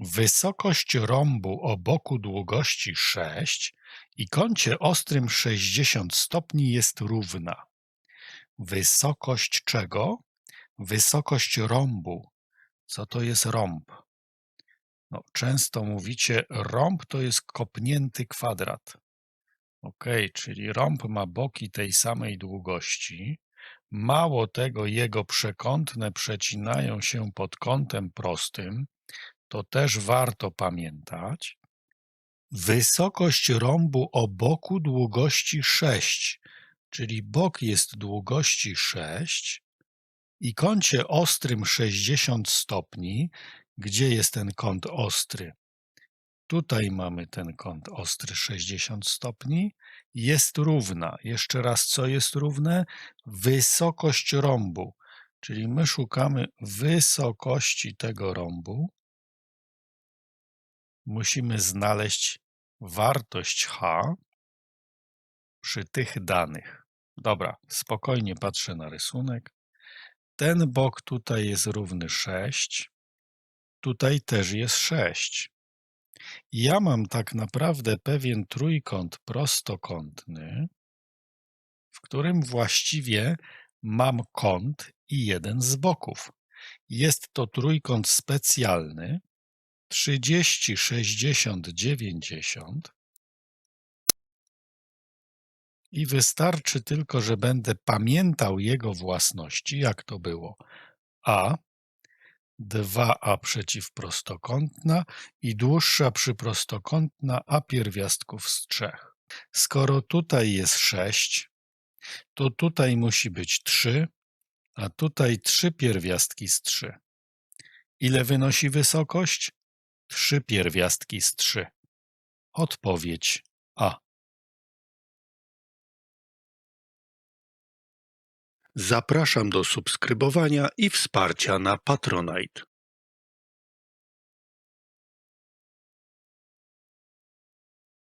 Wysokość rąbu o boku długości 6 i kącie ostrym 60 stopni jest równa. Wysokość czego? Wysokość rąbu. Co to jest rąb? No, często mówicie, rąb to jest kopnięty kwadrat. Ok, czyli rąb ma boki tej samej długości. Mało tego, jego przekątne przecinają się pod kątem prostym. To też warto pamiętać. Wysokość rąbu o boku długości 6, czyli bok jest długości 6 i kącie ostrym 60 stopni. Gdzie jest ten kąt ostry? Tutaj mamy ten kąt ostry 60 stopni. Jest równa. Jeszcze raz, co jest równe? Wysokość rąbu. Czyli my szukamy wysokości tego rąbu. Musimy znaleźć wartość h przy tych danych. Dobra, spokojnie patrzę na rysunek. Ten bok tutaj jest równy 6. Tutaj też jest 6. Ja mam tak naprawdę pewien trójkąt prostokątny, w którym właściwie mam kąt i jeden z boków. Jest to trójkąt specjalny 30, 60, 90 i wystarczy tylko, że będę pamiętał jego własności, jak to było. A 2a przeciwprostokątna i dłuższa przyprostokątna a pierwiastków z trzech. Skoro tutaj jest 6, to tutaj musi być 3, a tutaj 3 pierwiastki z 3. Ile wynosi wysokość? 3 pierwiastki z 3. Odpowiedź A. Zapraszam do subskrybowania i wsparcia na Patronite.